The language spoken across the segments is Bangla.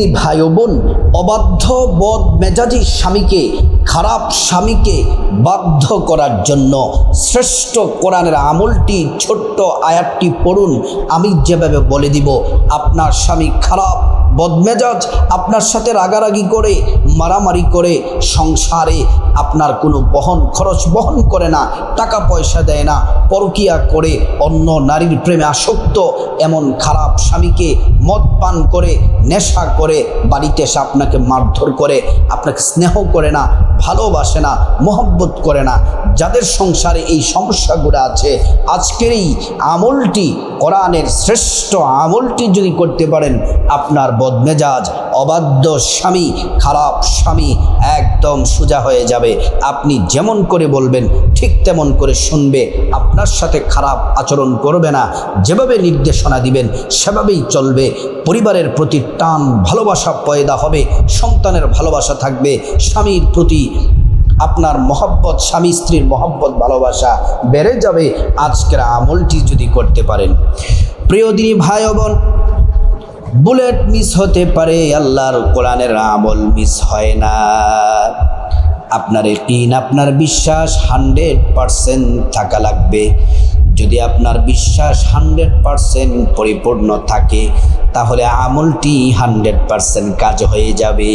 দিনী ভাই বোন, অবাধ্য বদ মেজাজি স্বামীকে, খারাপ স্বামীকে বাধ্য করার জন্য শ্রেষ্ঠ কোরআনের আমলটি, ছোট্ট আয়াতটি পড়ুন। আমি যেভাবে বলে দিব, আপনার স্বামী খারাপ বদমেজাজ আপনার সাথে রাগারাগি করে, মারামারি করে, সংসারে আপনার কোনো বহন খরচ বহন করে না, টাকা পয়সা দেয় না, পরকিয়া করে, অন্য নারীর প্রেমে আসক্ত, এমন খারাপ স্বামীকে মদ পান করে, নেশা করে, বাড়িতে এসে আপনাকে মারধর করে, আপনাকে স্নেহ করে না, ভালোবাসে না, মোহব্বত করে না যাদের সংসারে এই সমস্যাগুলো আছে, আজকের এই আমলটি, কোরআনের শ্রেষ্ঠ আমলটি যদি করতে পারেন, আপনার বদমেজাজ, অবাধ্য স্বামী, খারাপ স্বামী একদম সোজা হয়ে যাবে। আপনি যেমন করে বলবেন, ঠিক তেমন করে শুনবে। আপনার সাথে খারাপ আচরণ করবে না। যেভাবে নির্দেশনা দিবেন, সেভাবেই চলবে। পরিবারের প্রতি টান ভালোবাসা পয়দা হবে, সন্তানের ভালোবাসা থাকবে, স্বামীর প্রতি আপনার মহব্বত, স্বামী স্ত্রীর মহব্বত, ভালোবাসা বেড়ে যাবে। আজকের আমলটি যদি করতে পারেন। প্রিয় দিনী ভাই বোন বুলেট মিস হতে পারে, আল্লাহর কোরআনের আমল মিস হয় না। আপনার টিন আপনার বিশ্বাস হান্ড্রেড পারসেন্ট থাকা লাগবে। যদি আপনার বিশ্বাস হান্ড্রেড পারসেন্ট পরিপূর্ণ থাকে তাহলে আমলটি হান্ড্রেড পারসেন্ট কাজ হয়ে যাবে।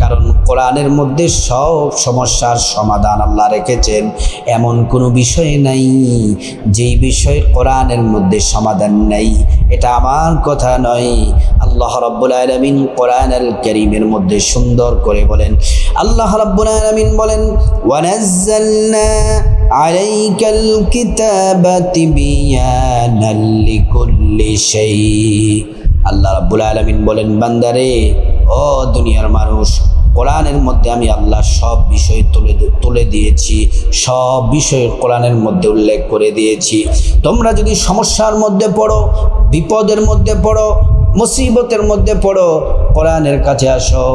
কারণ কোরআনের মধ্যে সব সমস্যার সমাধান আল্লাহ রেখেছেন। এমন কোনো বিষয় নাই, যেই বিষয়ে কোরআনের মধ্যে সমাধান নাই। এটা আমার কথা নয়। আল্লাহ রব্বুল আলমিন কোরআন আল করিমের মধ্যে সুন্দর করে বলেন। আল্লাহ রব্বুল আলমিন বলেন আলাইকাল কিতাবা তিবিয়ানাল লিকুল্লি শাই আল্লাহ রাব্বুল আলামিন বলেন, বান্দারে, ও দুনিয়ার মানুষ, কোরআনের মধ্যে আমি আল্লাহ সব বিষয় তুলে তুলে দিয়েছি, সব বিষয় কোরআনের মধ্যে উল্লেখ করে দিয়েছি। তোমরা যদি সমস্যার মধ্যে পড়ো, বিপদের মধ্যে পড়ো, মুসিবতের মধ্যে পড়ো, কোরআনের কাছে আসো,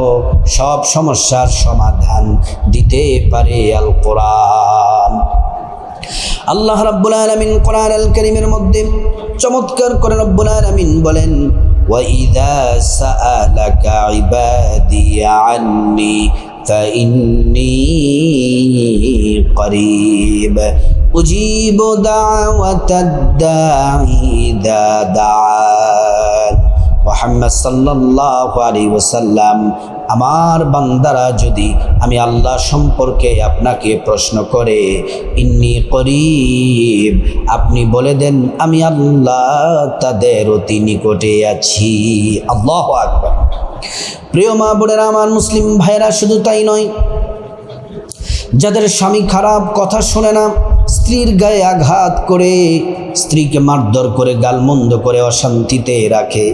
সব সমস্যার সমাধান দিতে পারে আল কোরআন আল্লাহ রাব্বুল আলামিন কোরআন আল কারীমের মধ্যে চমৎকার করে রব্বুল আলামিন বলেন وإذا سألك عبادي عني فإني قريب أجيب دعوة الداعي إذا دعان মোহাম্মদ সাল্লাহ আলী ওসাল্লাম আমার বান্দারা যদি আমি আল্লাহ সম্পর্কে আপনাকে প্রশ্ন করে, ইন্নি করিব আপনি বলে দেন, আমি আল্লাহ তাদের অতি নিকটে আছি। আল্লাহ আকবর। প্রিয় মা বোনেরা, আমার মুসলিম ভাইরা শুধু তাই নয়, যাদের স্বামী খারাপ কথা শোনে না, স্ত্রীর গায়ে আঘাত করে, স্ত্রীকে মারধর করে, গালমন্দ করে, অশান্তিতে রাখে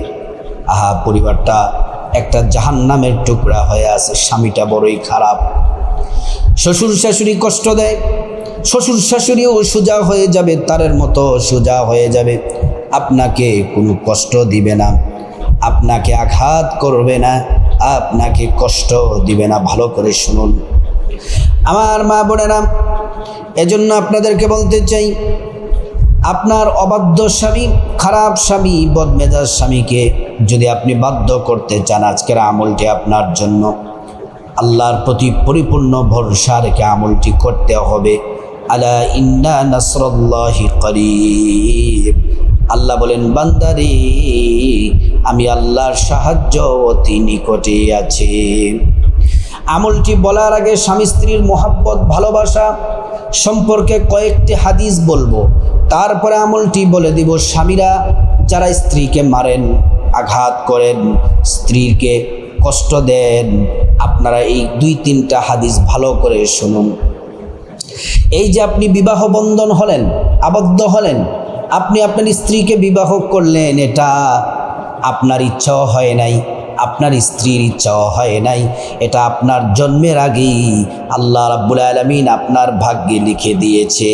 আহা, পরিবারটা একটা জাহান নামের টুকরা হয়ে আছে। স্বামীটা বড়ই খারাপ। শ্বশুর শাশুড়ি কষ্ট দেয়। শ্বশুর শাশুড়িও সোজা হয়ে যাবে, তারের মতো সোজা হয়ে যাবে। আপনাকে কোনো কষ্ট দিবে না। আপনাকে আঘাত করবে না। আপনাকে কষ্ট দিবে না। ভালো করে শুনুন। আমার মা বোনেরা এজন্য আপনাদেরকে বলতে চাই আপনার অবাধ্য স্বামী, খারাপ স্বামী, বদমেজাজ স্বামীকে যদি আপনি বাধ্য করতে চান, আজকের আমলটি আপনার জন্য। আল্লাহর প্রতি পরিপূর্ণ ভরসা রেখে আমলটি করতে হবে। আলা ইন্না নাসরল্লাহি করিব। আল্লাহ বলেন, বান্দারি, আমি আল্লাহর সাহায্য অতি নিকটে আছে। আমলটি বলার আগে স্বামী স্ত্রীর মোহাব্বত, ভালোবাসা সম্পর্কে কয়েকটি হাদিস বলব। তারপরে আমলটি বলে দিব, স্বামীরা যারা স্ত্রীকে মারেন, আঘাত করেন, স্ত্রীকে কষ্ট দেন, আপনারা এই দুই তিনটা হাদিস ভালো করে শুনুন। এই যে আপনি বিবাহ বন্ধন হলেন, আবদ্ধ হলেন, আপনি আপনার স্ত্রীকে বিবাহ করলেন, এটা আপনার ইচ্ছাও হয় নাই। আপনার স্ত্রীর ইচ্ছা হয় নাই, এটা আপনার জন্মের আগেই আল্লাহ রাব্বুল আলমিন আপনার ভাগ্যে লিখে দিয়েছে।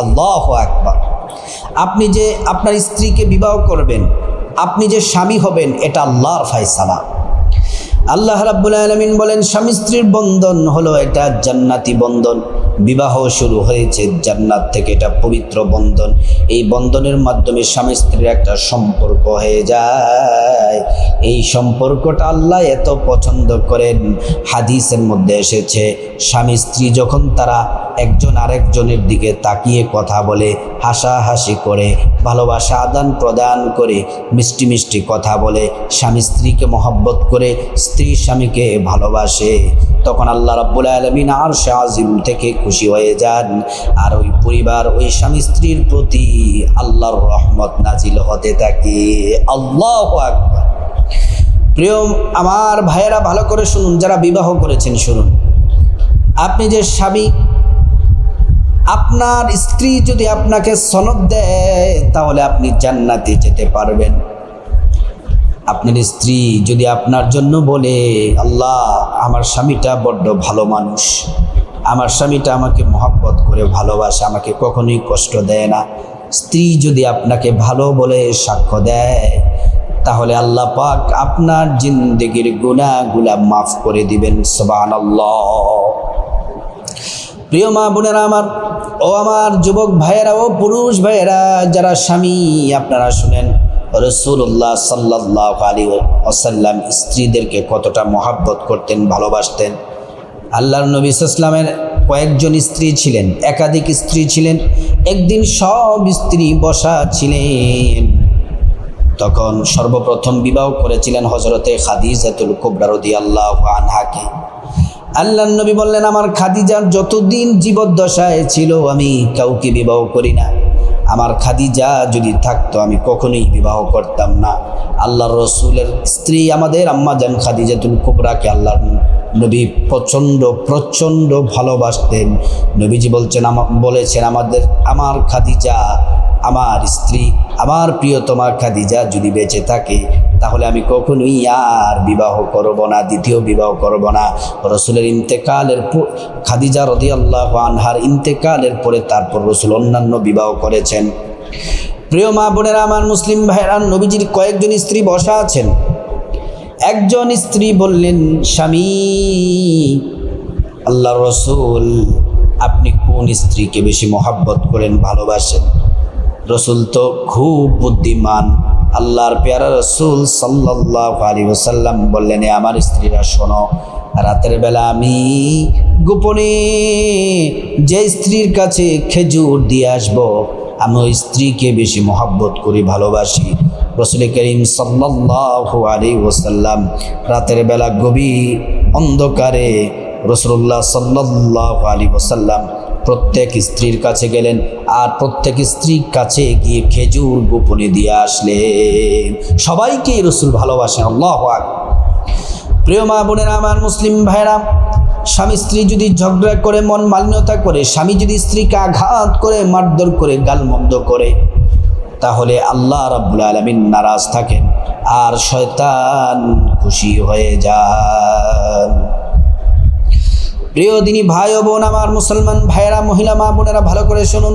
আল্লাহ একবার আপনি যে আপনার স্ত্রীকে বিবাহ করবেন, আপনি যে স্বামী হবেন, এটা আল্লাহর ফায়সালা। আল্লাহ রাব্বুল আলমিন বলেন, স্বামী স্ত্রীর বন্ধন হলো এটা জান্নাতি বন্ধন। বিবাহ শুরু হয়েছে জান্নাত থেকে, এটা পবিত্র বন্ধন। এই বন্ধনের মাধ্যমে স্বামী স্ত্রীর একটা সম্পর্ক হয়ে যায়। এই সম্পর্কটা আল্লাহ এত পছন্দ করেন। হাদিসের মধ্যে এসেছে, স্বামী স্ত্রী যখন তারা একজন আরেকজনের দিকে তাকিয়ে কথা বলে, হাসাহাসি করে, ভালোবাসা আদান প্রদান করে, মিষ্টি মিষ্টি কথা বলে, স্বামী স্ত্রীকে মহব্বত করে, স্ত্রী স্বামীকে ভালোবাসে। তখন আল্লাহ রাব্বুল আলমিন আর আজিম থেকে খুশি হয়ে যান। আর ওই পরিবার ওই স্বামী স্ত্রীর প্রতি আল্লাহর রহমত নাজিল হতে থাকে। আল্লাহ প্রিয় আমার ভাইয়েরা, ভালো করে শুনুন, যারা বিবাহ করেছেন শুনুন। আপনি যে স্বামী আপনার স্ত্রী যদি আপনাকে সনদ দেয়, তাহলে আপনি জান্নাতে যেতে পারবেন। আপনার স্ত্রী যদি আপনার জন্য বলে, আল্লাহ, আমার স্বামীটা বড্ড ভালো মানুষ। আমার স্বামীটা আমাকে মহাব্বত করে ভালোবাসে, আমাকে কখনোই কষ্ট দেয় না। স্ত্রী যদি আপনাকে ভালো বলে, সাক্ষ্য দেয়, তাহলে আল্লাহ পাক আপনার জিন্দগির গুণাগুলা মাফ করে দিবেন। সবান প্রিয় মা বোনেরা আমার, ও আমার যুবক ভাইয়েরা, ও পুরুষ ভাইয়েরা, যারা স্বামী, আপনারা শুনেন রসুল্লাহ সাল্লাহ আলী ওসাল্লাম স্ত্রীদেরকে কতটা মহাব্বত করতেন, ভালোবাসতেন। আল্লাহর নবী ইসলামের কয়েকজন স্ত্রী ছিলেন, একাধিক স্ত্রী ছিলেন, একদিন সব স্ত্রী বসা ছিলেন। তখন সর্বপ্রথম বিবাহ করেছিলেন হজরতে খাদিজাতুল কুবরারদি আল্লাহ আনহাকে। আল্লাহ নবী বললেন, আমার খাদিজার যতদিন জীবদ্দশায় ছিল, আমি কাউকে বিবাহ করি না। আমার খাদিজা যদি থাকতো, আমি কখনোই বিবাহ করতাম না। আল্লাহর রসুলের স্ত্রী আমাদের আম্মা জান খাদিজাতুল কুবরাকে আল্লাহর নবী প্রচণ্ড প্রচণ্ড ভালোবাসতেন। নবীজি বলছেন, আমা, বলেছেন, আমাদের, আমার খাদিজা আমার স্ত্রী, আমার প্রিয়তমা খাদিজা যদি বেঁচে থাকে, তাহলে আমি কখনোই আর বিবাহ করব না, দ্বিতীয় বিবাহ করব না। রসুলের ইন্তেকালের খাদিজা আল্লাহ আনহার ইন্তেকালের পরে তারপর রসুল অন্যান্য বিবাহ করেছেন। প্রিয় মা বোনেরা, আমার মুসলিম ভাইরা নবীজির কয়েকজন স্ত্রী বসা আছেন। একজন স্ত্রী বললেন, স্বামী আল্লাহ রসুল আপনি কোন স্ত্রীকে বেশি মহাব্বত করেন, ভালোবাসেন? রসুল তো খুব বুদ্ধিমান। আল্লাহর পেয়ারা রসুল সাল্লাহ আলী ওসাল্লাম বললেন আমার স্ত্রীরা, শোনো, রাতের বেলা আমি গোপনে যে স্ত্রীর কাছে খেজুর দিয়ে আসব, আমি ওই স্ত্রীকে বেশি মহাব্বত করি, ভালোবাসি। রসুল করিম সাল্লাহ আলী ওসাল্লাম রাতের বেলা গভীর অন্ধকারে রসুল্লাহ সাল্লাহ আলী ওসাল্লাম প্রত্যেক স্ত্রীর কাছে গেলেন আর প্রত্যেক স্ত্রীর কাছে গিয়ে খেজুর গোপনে দিয়ে আসলেন সবাইকেই রসুল ভালোবাসেন, আল্লাহ। প্রিয় মা বোনেরা, আমার মুসলিম ভাইরা স্বামী স্ত্রী যদি ঝগড়া করে, মন মালিন্যতা করে, স্বামী যদি স্ত্রীকে আঘাত করে, মারধর করে, গালমন্দ করে, তাহলে আল্লাহ রাব্বুল আলমিন নারাজ থাকেন আর শয়তান খুশি হয়ে যান প্রিয় দিনী ভাই ও বোন, আমার মুসলমান ভাইয়েরা, মহিলা মা বোনেরা, ভালো করে শুনুন।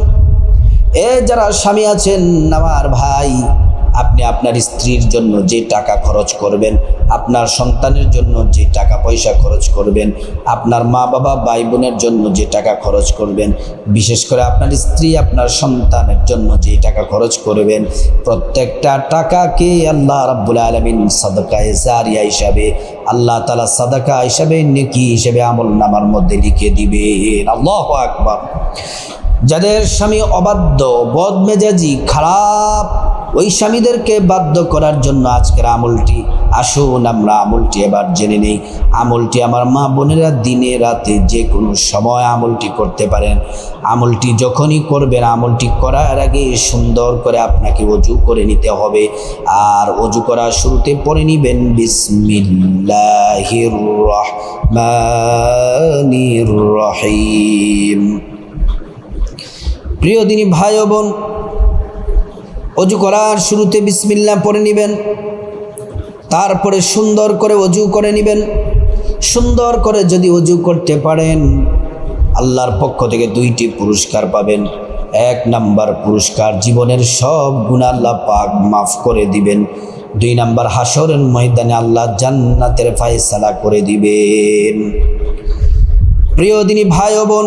এ যারা স্বামী আছেন, আমার ভাই আপনি আপনার স্ত্রীর জন্য যে টাকা খরচ করবেন, আপনার সন্তানের জন্য যে টাকা পয়সা খরচ করবেন, আপনার মা বাবা ভাই বোনের জন্য যে টাকা খরচ করবেন, বিশেষ করে আপনার স্ত্রী আপনার সন্তানের জন্য যে টাকা খরচ করবেন, প্রত্যেকটা টাকাকে আল্লাহ রাব্বুল আলমিন সাদকায় জারিয়া হিসাবে, আল্লাহ তালা সাদাকা হিসাবে, নেকি হিসেবে আমল নামার মধ্যে লিখে দিবেন। আল্লাহ আকবার। যাদের স্বামী অবাধ্য, বদমেজাজি, খারাপ ওই স্বামীদেরকে বাধ্য করার জন্য আজকের আমলটি। আসুন আমরা আমলটি এবার জেনে নেই। আমলটি আমার মা বোনেরা দিনে রাতে যে কোনো সময় আমলটি করতে পারেন। আমলটি যখনই করবেন, আমলটি করার আগে সুন্দর করে আপনাকে অজু করে নিতে হবে। আর অজু করার শুরুতে পরে নিবেন, বিসমিল্লাহির রহিম। প্রিয় দিনী ভাই বোন অজু করার শুরুতে বিসমিল্লা পরে নেবেন। তারপরে সুন্দর করে অজু করে নেবেন। সুন্দর করে যদি অজু করতে পারেন, আল্লাহর পক্ষ থেকে দুইটি পুরস্কার পাবেন। এক নাম্বার পুরস্কার জীবনের সব গুণা আল্লাহ পাক মাফ করে দিবেন। দুই নাম্বার হাসরের ময়দানে আল্লাহ জান্নাতের ফায়সালা করে দিবেন। প্রিয় দিনী ভাই বোন,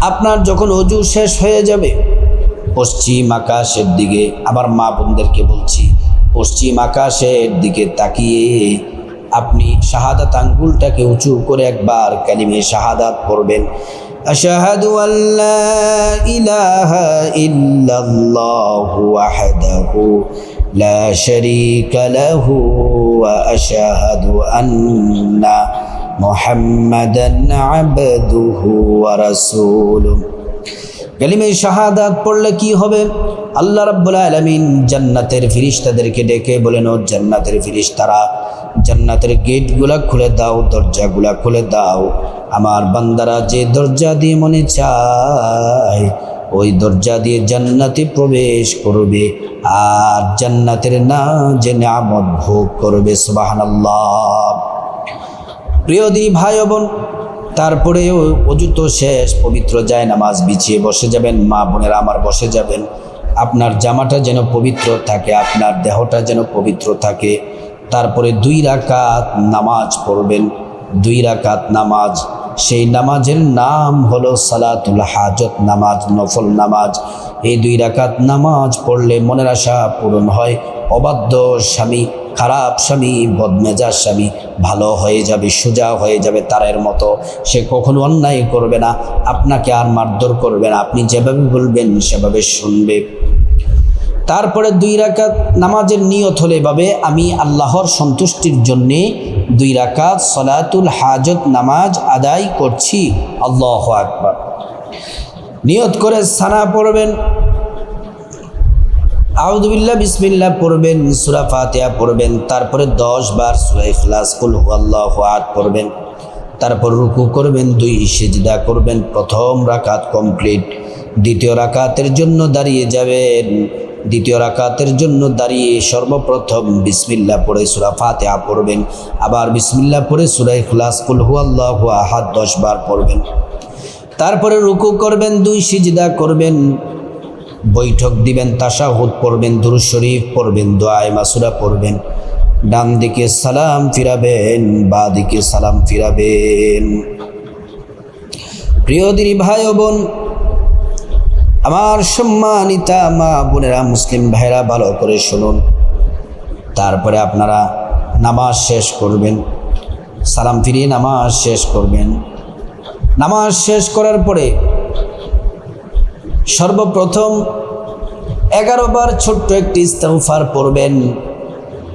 আপনার যখন অজু শেষ হয়ে যাবে পশ্চিম আকাশের দিকে আমার মা বোনদেরকে বলছি, পশ্চিম আকাশের দিকে তাকিয়ে আপনি শাহাদাত আঙ্গুলটাকে উঁচু করে একবার কালিমে শাহাদাত পড়বেন। আশাহাদু আল্লাহ ইলাহা ইল্লাল্লাহু ওয়াহদাহু লা লাহু ওয়া আশহাদু আন্না মুহাম্মাদান আবদুহু ওয়া রাসূলুহু। কালিমে শাহাদাত পড়লে কি হবে? আল্লাহ রাব্বুল আলামিন জান্নাতের ফিরিস্তাদেরকে ডেকে বলেন, ও জান্নাতের ফিরিস্তারা, জান্নাতের গেটগুলা খুলে দাও, দরজাগুলা খুলে দাও। আমার বান্দারা যে দরজা দিয়ে মনে চায়, ওই দরজা দিয়ে জান্নাতে প্রবেশ করবে। আর জান্নাতের না যে নামত ভোগ করবে, সুবহানাল্লাহ। প্রিয় দি ভাই বোন তারপরে অজু তো শেষ, পবিত্র যায় নামাজ বিছিয়ে বসে যাবেন। মা বোনেরা আমার বসে যাবেন। আপনার জামাটা যেন পবিত্র থাকে, আপনার দেহটা যেন পবিত্র থাকে। তারপরে দুই রাকাত নামাজ পড়বেন। দুই রাকাত নামাজ। সেই নামাজের নাম হলো সালাতুল হাজত নামাজ, নফল নামাজ। এই দুই রাকাত নামাজ পড়লে মনের আশা পূরণ হয়। অবাধ্য স্বামী খারাপ স্বামী, বদমেজাজ স্বামী, ভালো হয়ে যাবে, সোজা হয়ে যাবে তারের মতো, সে কখনো অন্যায় করবে না, আপনাকে আর মারধর করবে না, আপনি যেভাবে বলবেন সেভাবে শুনবে। তারপরে দুই রাকাত নামাজের নিয়ত হলে এভাবে, আমি আল্লাহর সন্তুষ্টির জন্যে দুই রাকাত সলাতুল হাজত নামাজ আদায় করছি। আল্লাহ আকবার। নিয়ত করে সানা পড়বেন আউদুবিল্লাহ বিসমিল্লা পড়বেন, সুরা ফাতিহা পড়বেন, তারপরে দশ বার সুরা ইখলাস, কুল আল্লাহ আদ পড়বেন, তারপর রুকু করবেন, দুই সিজদা করবেন, প্রথম রাকাত কমপ্লিট, দ্বিতীয় রাকাতের জন্য দাঁড়িয়ে যাবেন, দ্বিতীয় রাকাতের জন্য দাঁড়িয়ে সর্বপ্রথম বিসমিল্লা পড়ে সুরা ফাতিহা পড়বেন, আবার বিসমিল্লা পড়ে সুরা ইখলাস, কুল আল্লাহ আহাদ দশ বার পড়বেন, তারপরে রুকু করবেন, দুই সিজদা করবেন বৈঠক দিবেন, তাশাহুদ পড়বেন দুরু শরীফ পড়বেন, দোয়ায় মাসুরা পড়বেন। ডান দিকে সালাম ফিরাবেন, বা দিকে সালাম ফিরাবেন। প্রিয় দিনী ভাই বোন, আমার সম্মানিতা মা বোনেরা, মুসলিম ভাইরা ভালো করে শুনুন। তারপরে আপনারা নামাজ শেষ করবেন। সালাম ফিরিয়ে নামাজ শেষ করবেন। নামাজ শেষ করার পরে সর্বপ্রথম এগারো বার ছোট্ট একটি ইস্তেগফার পড়বেন।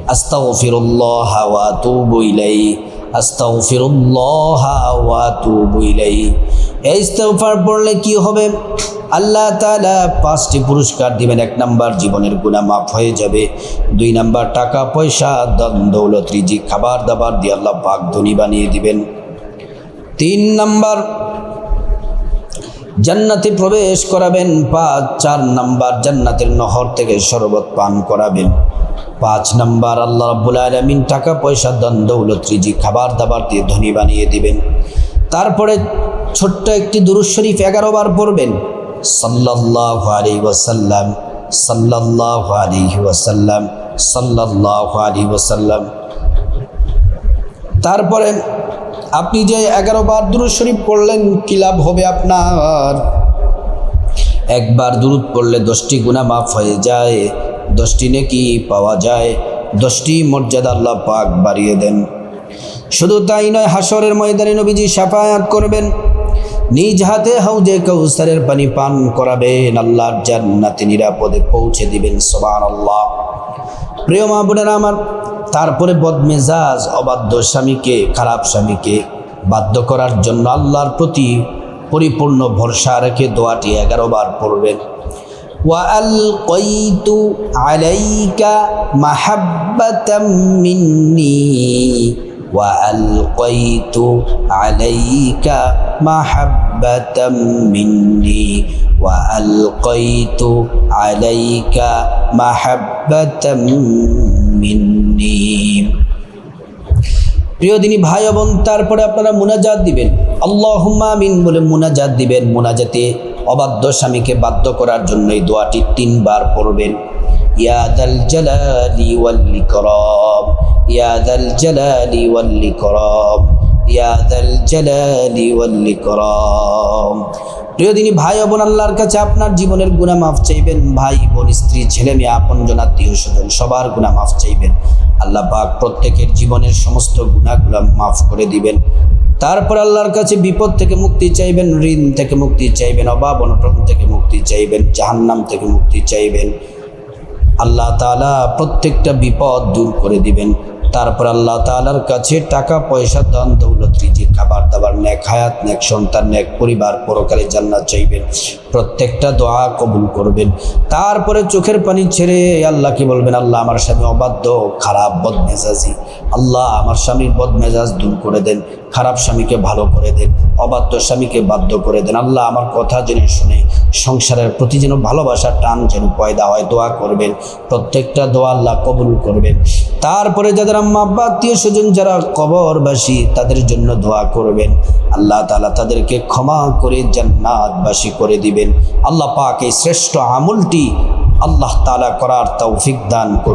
আস্তাগফিরুল্লাহ ওয়া আতুবু ইলাইহি। আস্তাগফিরুল্লাহ ওয়া আতুবু ইলাইহি। এই ইস্তেগফার পড়লে কি হবে? আল্লাহ তাআলা পাঁচটি পুরস্কার দিবেন। এক নাম্বার, জীবনের গুনাহ মাফ হয়ে যাবে। দুই নাম্বার, টাকা, পয়সা, দন, দৌলত খাবার দাবার দিয়ে আল্লাহ পাক ধনী বানিয়ে দিবেন। তিন নাম্বার জান্নাতে প্রবেশ করাবেন, পাঁচ, চার নাম্বার জান্নাতের নহর থেকে শরবত পান করাবেন। পাঁচ নাম্বার, আল্লাহ রাব্বুল আলামিন টাকা, পয়সা দন দৌলত রিজি খাবার দাবার দিয়ে ধনী বানিয়ে দিবেন। তারপরে ছোট্ট একটি দুরুদ শরীফ এগারো বার পড়বেন। সাল্লাল্লাহু আলাইহি ওয়াসাল্লাম, সাল্লাল্লাহু আলাইহি ওয়াসাল্লাম, সাল্লাল্লাহু আলাইহি ওয়াসাল্লাম। তারপরে আপনি যে এগারো বার দুরুদ শরীফ পড়লেন, কি লাভ হবে আপনার? একবার দুরুদ পড়লে দশটি গুণা মাফ হয়ে যায়, দশটি নেকি পাওয়া যায়, দশটি মর্যাদা আল্লাহ পাক বাড়িয়ে দেন। শুধু তাই নয় হাসরের ময়দানে নবীজি সাফায়াত করবেন। নিজ হাতে হাউজে কৌসারের পানি পান করাবেন, আল্লাহর জান্নাতে নিরাপদে পৌঁছে দিবেন সোবান আল্লাহ প্রিয় মা বোনেরা আমার তারপরে বদমেজাজ অবাধ্য স্বামীকে খারাপ স্বামীকে বাধ্য করার জন্য আল্লাহর প্রতি পরিপূর্ণ ভরসা রেখে দোয়াটি এগারো বার পড়বেন وألقيت عليك محبة مني وألقيت عليك محبة مني وألقيت عليك محبة مني প্রিয় দিনী ভাই বোন, তারপরে আপনারা মুনাজাত দিবেন। আল্লাহ মিন বলে মুনাজাত দিবেন। মুনাজাতে অবাধ্য স্বামীকে বাধ্য করার জন্য এই দোয়াটি তিনবার পড়বেন। ইয়াদাল জালালি ওয়াল ইকরাম। ইয়াদাল জালালি ওয়াল ইকরাম। ইয়াদাল জালালি ওয়াল ইকরাম। প্রিয় দিনী ভাই বোন আল্লাহর কাছে আপনার জীবনের গুণা মাফ চাইবেন, ভাই বোন, স্ত্রী, ছেলে মেয়ে, আপন আত্মীয় স্বজন, সবার গুণা মাফ চাইবেন। আল্লাহ পাক প্রত্যেকের জীবনের সমস্ত গুণাগুলা মাফ করে দিবেন। তারপর আল্লাহর কাছে বিপদ থেকে মুক্তি চাইবেন, ঋণ থেকে মুক্তি চাইবেন, অভাব অনটন থেকে মুক্তি চাইবেন, জাহান্নাম থেকে মুক্তি চাইবেন। আল্লাহ তাআলা প্রত্যেকটা বিপদ দূর করে দিবেন। তারপর আল্লাহ তালার কাছে টাকা, পয়সা দান দৌলত রিজি খাবার দাবার ন্যাক হায়াত ন্যাক সন্তান ন্যাক পরিবার পরকালে জান্নাত চাইবেন। প্রত্যেকটা দোয়া কবুল করবেন। তারপরে চোখের পানি ছেড়ে আল্লাহ আল্লাহকে বলবেন? আল্লাহ আমার স্বামী অবাধ্য, খারাপ বদমেজাজি। আল্লাহ আমার স্বামীর বদমেজাজ দূর করে দেন, খারাপ স্বামীকে ভালো করে দেন। অবাধ্য স্বামীকে বাধ্য করে দেন। আল্লাহ আমার কথা জেনে শুনে সংসারের প্রতি যেন ভালোবাসার টান যেন পয়দা হয়, দোয়া করবেন। প্রত্যেকটা দোয়া আল্লাহ কবুল করবেন। তারপরে যাদের আম্মা আব্বা, আত্মীয় স্বজন যারা কবরবাসী, তাদের জন্য দোয়া করবেন। আল্লাহ তালা তাদেরকে ক্ষমা করে জান্নাতবাসী করে দিবেন। আল্লাহ পাক এই শ্রেষ্ঠ আমলটি আল্লাহ তাআলা করার তৌফিক দান করুন।